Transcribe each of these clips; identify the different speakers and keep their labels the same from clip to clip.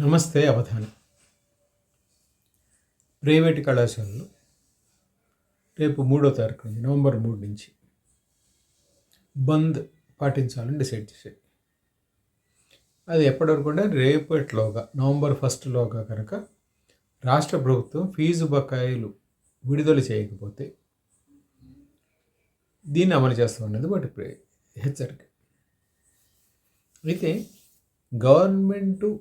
Speaker 1: నమస్తే అవధానం. ప్రైవేట్ కళాశాలలో రేపు మూడో తారీఖు నుంచి నవంబర్ మూడు నుంచి బంద్ పాటించాలని డిసైడ్ చేశాయి అది ఎప్పటివరకు కూడా రేపటిలోగా నవంబర్ ఫస్ట్లోగా కనుక రాష్ట్ర ప్రభుత్వం ఫీజు బకాయిలు విడుదల చేయకపోతే దీన్ని అమలు చేస్తామనేది వాటి హెచ్చరిక. అయితే గవర్నమెంటు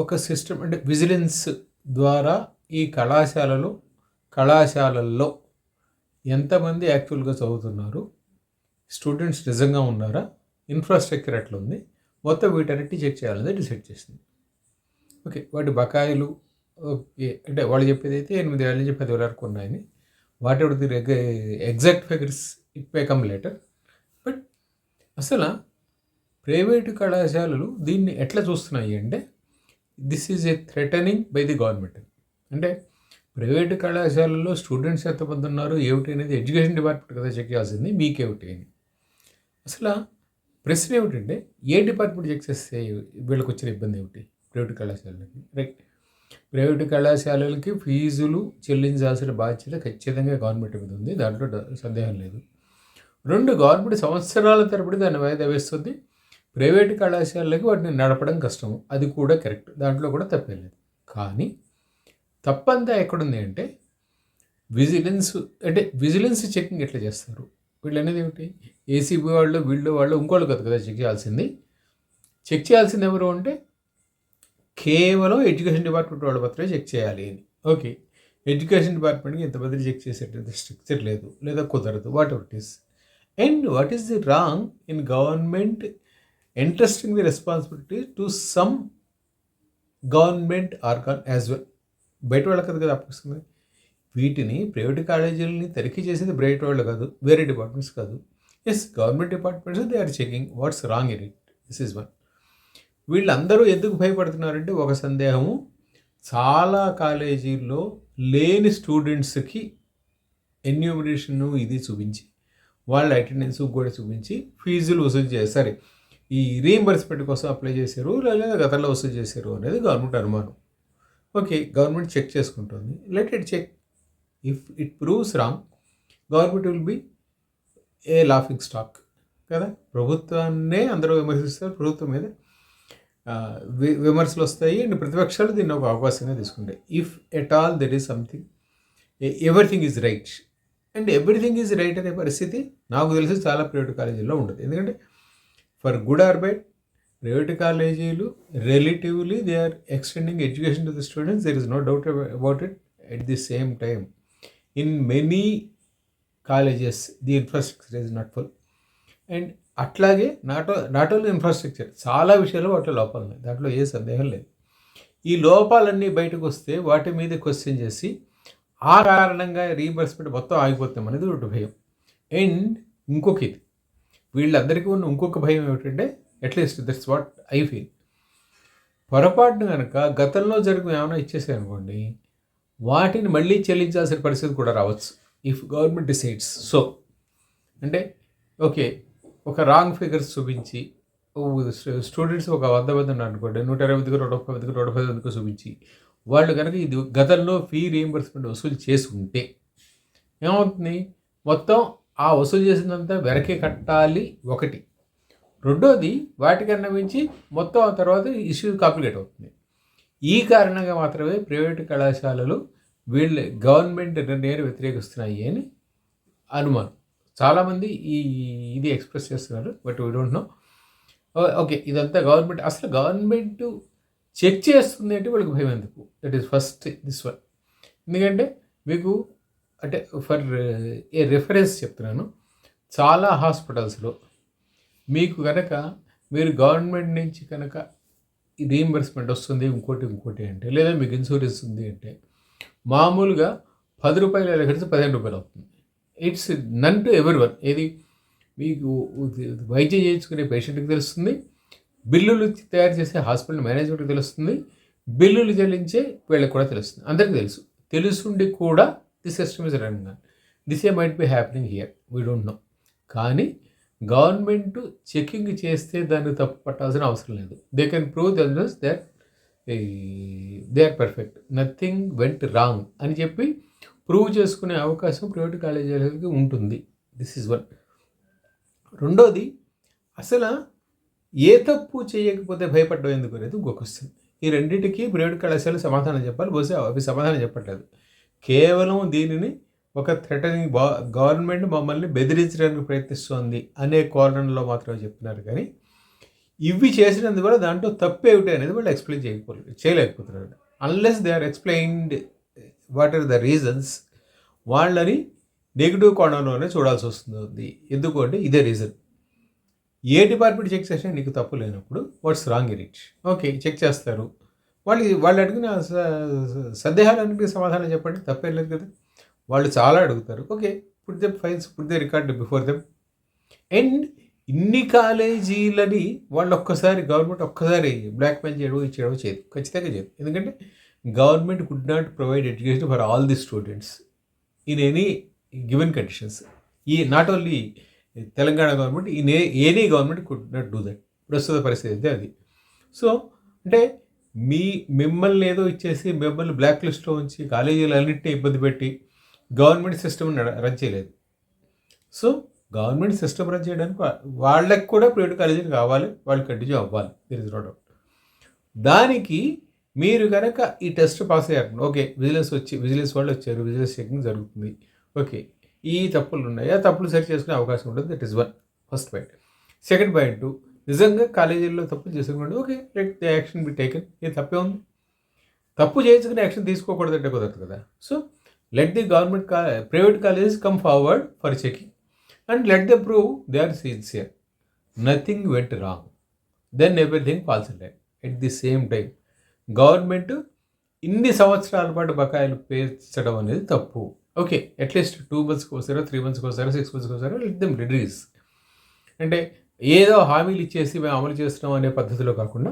Speaker 1: ఒక సిస్టమ్ అంటే విజిలెన్స్ ద్వారా ఈ కళాశాలలు కళాశాలల్లో ఎంతమంది యాక్చువల్గా చదువుతున్నారు? స్టూడెంట్స్ నిజంగా ఉన్నారా? ఇన్ఫ్రాస్ట్రక్చర్ ఎట్లా ఉంది మొత్తం వీటన్నిటి చెక్ చేయాలని డిసైడ్ చేసింది. ఓకే వాటి బకాయిలు ఓకే అంటే వాళ్ళు చెప్పేది అయితే ఎనిమిది వేల నుంచి పదివేల వరకు ఉన్నాయని. Whatever the exact figures it may come later but అసలు ప్రైవేటు కళాశాలలు దీన్ని ఎట్లా చూస్తున్నాయి అంటే this is a threatening by the government అంటే ప్రైవేటు కళాశాలల్లో స్టూడెంట్స్ ఎంతమంది ఉన్నారు ఏమిటి అనేది ఎడ్యుకేషన్ డిపార్ట్మెంట్ కదా చెక్ చేయాల్సింది మీకేమిటి అని. అసలు ప్రశ్న ఏమిటంటే ఏ డిపార్ట్మెంట్ చెక్ చేస్తే వీళ్ళకి వచ్చిన ఇబ్బంది ఏమిటి? ప్రైవేట్ కళాశాలలకి రైట్ ప్రైవేటు కళాశాలలకి ఫీజులు చెల్లించాల్సిన బాధ్యత ఖచ్చితంగా గవర్నమెంట్ మీద ఉంది దాంట్లో సందేహం లేదు. రెండు గవర్నమెంట్ సంవత్సరాల తరబడి దాన్ని వాయిదా వేస్తుంది. ప్రైవేట్ కళాశాలలకి వాటిని నడపడం కష్టం అది కూడా కరెక్ట్. దాంట్లో కూడా తప్పేం లేదు. కానీ తప్పంతా ఎక్కడుంది అంటే విజిలెన్స్ అంటే విజిలెన్స్ చెకింగ్ ఎట్లా చేస్తారు? వీళ్ళు అనేది ఏమిటి? ఏసీబీ వాళ్ళు వీళ్ళు వాళ్ళు ఇంకోళ్ళు కదా కదా చెక్ చేయాల్సింది. చెక్ చేయాల్సింది ఎవరు అంటే కేవలం ఎడ్యుకేషన్ డిపార్ట్మెంట్ వాళ్ళు మాత్రమే చెక్ చేయాలి అని. ఓకే. ఎడ్యుకేషన్ డిపార్ట్మెంట్కి ఇంతమంది చెక్ చేసేటంత స్ట్రక్చర్ లేదు. లేదా కుదరదు. Whatever it is. And what is the wrong in government entrusting the responsibility to some government organ as well బయట వాళ్ళ కదా కదా అప్పగిస్తుంది. వీటిని ప్రైవేట్ కాలేజీలని తనిఖీ చేసేది ప్రైవేట్ వాళ్ళు కాదు వేరే డిపార్ట్మెంట్స్ కాదు. Yes government departments they are checking what's wrong in it this is one వీళ్ళందరూ ఎందుకు భయపడుతున్నారంటే ఒక సందేహము చాలా కాలేజీల్లో లేని స్టూడెంట్స్కి ఎన్యూమరేషన్ ఇది చూపించి వాళ్ళ అటెండెన్స్ కూడా చూపించి ఫీజులు వసూలు చేస్తారు ఈ రీఎంబర్స్మెంట్ కోసం అప్లై చేశారు లేదా గతంలో వసూలు చేశారు అనేది గవర్నమెంట్ అనుమానం. ఓకే గవర్నమెంట్ చెక్ చేసుకుంటుంది. Let it check if it proves wrong government will be a laughing stock కదా? ప్రభుత్వాన్నే అందరూ విమర్శిస్తారు. ప్రభుత్వం మీద వి- విమర్శలు వస్తాయి అండ్ ప్రతిపక్షాలు దీన్ని ఒక అవకాశంగా తీసుకుంటాయి. If at all there is something everything is right and everything is right అనే పరిస్థితి నాకు తెలిసి చాలా ప్రైవేట్ కాలేజీల్లో ఉండదు. ఎందుకంటే for good or bad private కాలేజీలు relatively they are extending education to the students there is no doubt about it at the same time in many colleges the infrastructure is not full and అట్లాగే not not only infrastructure చాలా విషయాలు వాటిలో లోపాలు ఉన్నాయి. దాంట్లో ఏ సందేహం లేదు. ఈ లోపాలన్నీ బయటకు వస్తే వాటి మీద క్వశ్చన్ చేసి ఆ కారణంగా రీఎంబర్స్మెంట్ మొత్తం ఆగిపోతాం అనేది ఒకటి భయం. అండ్ ఇంకొక ఇది వీళ్ళందరికీ ఉన్న ఇంకొక భయం ఏమిటంటే at least that's what I feel పొరపాటున కనుక గతంలో జరిగిన ఏమైనా ఇచ్చేసాయనుకోండి వాటిని మళ్ళీ చెల్లించాల్సిన పరిస్థితి కూడా రావచ్చు ఇఫ్ గవర్నమెంట్ డిసైడ్స్ సో అంటే ఓకే ఒక రాంగ్ ఫిగర్స్ చూపించి స్టూడెంట్స్ ఒక వంద మంది ఉన్నారు అనుకోండి నూట ఇరవై మందికి నూట ముప్పై మందికి నూట పది మందికి చూపించి వాళ్ళు కనుక ఇది గతంలో ఫీ రీఎంబర్స్మెంట్ వసూలు చేసుకుంటే ఏమవుతుంది? మొత్తం ఆ వసూలు చేసినంత వెనకే కట్టాలి ఒకటి. రెండోది వాటికన్నా మించి మొత్తం ఆ తర్వాత ఇష్యూ కాంప్లికేట్ అవుతుంది. ఈ కారణంగా మాత్రమే ప్రైవేటు కళాశాలలు వీళ్ళు గవర్నమెంట్ నిర్ణయాన్ని వ్యతిరేకిస్తున్నాయి అని అనుమానం. చాలామంది ఈ ఇది ఎక్స్ప్రెస్ చేస్తున్నారు but we don't know okay ఇదంతా గవర్నమెంట్ అసలు గవర్నమెంట్ చెక్ చేస్తుంది అంటే వాళ్ళకి భయం ఎందుకు? That is first this one ఎందుకంటే మీకు అంటే ఫర్ ఏ రిఫరెన్స్ చెప్తున్నాను. చాలా హాస్పిటల్స్లో మీకు కనుక మీరు గవర్నమెంట్ నుంచి కనుక రీఎంబర్స్మెంట్ వస్తుంది ఇంకోటి ఇంకోటి అంటే లేదా మీకు ఇన్సూరెన్స్ ఉంది అంటే మామూలుగా పది రూపాయలు ఎక్కడికి పదిహేను రూపాయలు అవుతుంది. ఇట్స్ నన్ టు ఎవరి వన్ ఏది? మీకు వైద్యం చేయించుకునే పేషెంట్కి తెలుస్తుంది బిల్లులు తయారు చేసే హాస్పిటల్ మేనేజ్మెంట్కి తెలుస్తుంది బిల్లులు చెల్లించే వీళ్ళకి కూడా తెలుస్తుంది. అందరికీ తెలుసు. తెలుసుండి కూడా the system is run this a might be happening here we don't know కానీ గవర్నమెంట్ చెకింగ్ చేస్తే దాన్ని తప్పు పట్టాల్సిన అవసరం లేదు. They can prove themselves that they are perfect nothing went wrong అని చెప్పి ప్రూవ్ చేసుకునే అవకాశం ప్రైవేట్ కాలేజీలకి ఉంటుంది. దిస్ ఈజ్ వన్ రెండోది అసలు ఏ తప్పు చేయకపోతే భయపడ్డం ఎందుకు అనేది ఇంకో క్వశ్చన్ ఈ రెండింటికి ప్రైవేట్ కళాశాల సమాధానం చెప్పాలి. బహుశా అవి సమాధానం చెప్పట్లేదు. కేవలం దీనిని ఒక థ్రెటనింగ్ గవర్నమెంట్ మమ్మల్ని బెదిరించడానికి ప్రయత్నిస్తోంది అనే కోణంలో మాత్రమే చెప్తున్నారు. కానీ ఇవి చేసినందువల్ల దాంట్లో తప్పేమిటి అనేది వాళ్ళు ఎక్స్ప్లెయిన్ చేయకపోలేదు చేయలేకపోతున్నారు. Unless they are explained what are the reasons వాళ్ళని నెగిటివ్ కోణంలోనే చూడాల్సి వస్తుంది. ఎందుకు అంటే ఇదే రీజన్ ఏ డిపార్ట్మెంట్ చెక్ చేసినా నీకు తప్పు లేనప్పుడు what's wrong in it okay check చేస్తారు. వాళ్ళు వాళ్ళు అడిగిన స- సందేహాలన్నిటికీ సమాధానం చెప్పండి తప్పేం లేదు కదా. వాళ్ళు చాలా అడుగుతారు. Okay put them files put they record before them and ఇన్ని కాలేజీలని వాళ్ళు ఒక్కసారి గవర్నమెంట్ ఒక్కసారి బ్లాక్ మెయిల్ చేయడం ఇచ్చేయడం చేయదు. ఖచ్చితంగా చేయదు. ఎందుకంటే government could not provide education for all the students in any given conditions ఈ not only Telangana government in any government could not do that ప్రస్తుత పరిస్థితి అయితే అది. సో అంటే మీ మిమ్మల్ని ఏదో ఇచ్చేసి మిమ్మల్ని బ్లాక్ లిస్ట్లో ఉంచి కాలేజీలు అన్నింటినీ ఇబ్బంది పెట్టి గవర్నమెంట్ సిస్టమ్ని రన్ చేయలేదు. సో గవర్నమెంట్ సిస్టమ్ రన్ చేయడానికి వాళ్ళకి కూడా ప్రైవేట్ కాలేజీలు కావాలి వాళ్ళు కంటిన్యూ అవ్వాలి. దిర్ ఇస్ నో డౌట్ దానికి మీరు కనుక ఈ టెస్ట్ పాస్ అయ్యారు ఓకే విజిలెన్స్ వచ్చి విజిలెన్స్ వాళ్ళు వచ్చారు విజిలెన్స్ చెకింగ్ జరుగుతుంది. ఓకే ఈ తప్పులు ఉన్నాయి. ఆ తప్పులు సరి చేసుకునే అవకాశం ఉంటుంది. That is one first point second point నిజంగా కాలేజీల్లో తప్పులు చేసుకున్నాడు. Okay let the action be taken. ఏ తప్పే ఉంది. తప్పు చేయించుకుని యాక్షన్ తీసుకోకూడదంటే కుదరదు కదా. సో లెట్ ది గవర్నమెంట్ కా private colleges come forward for checking. And let the prove they are sincere. Nothing went wrong. Then everything falls line. At the same time government ఇన్ని సంవత్సరాల పాటు బకాయిలు పేర్చడం అనేది తప్పు. ఓకే అట్లీస్ట్ టూ మంత్స్కి వస్తారో three మంత్స్కి వస్తారో సిక్స్ మంత్స్కి వస్తారో లెట్ దెమ్ రిలీజ్ అంటే ఏదో హామీలు ఇచ్చేసి మేము అమలు చేస్తున్నాం అనే పద్ధతిలో కాకుండా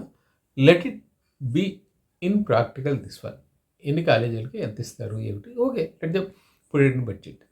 Speaker 1: let it be in practical this one ఎన్ని కాలేజీలకి ఎంత ఇస్తారు ఏమిటి? Okay let the put in budget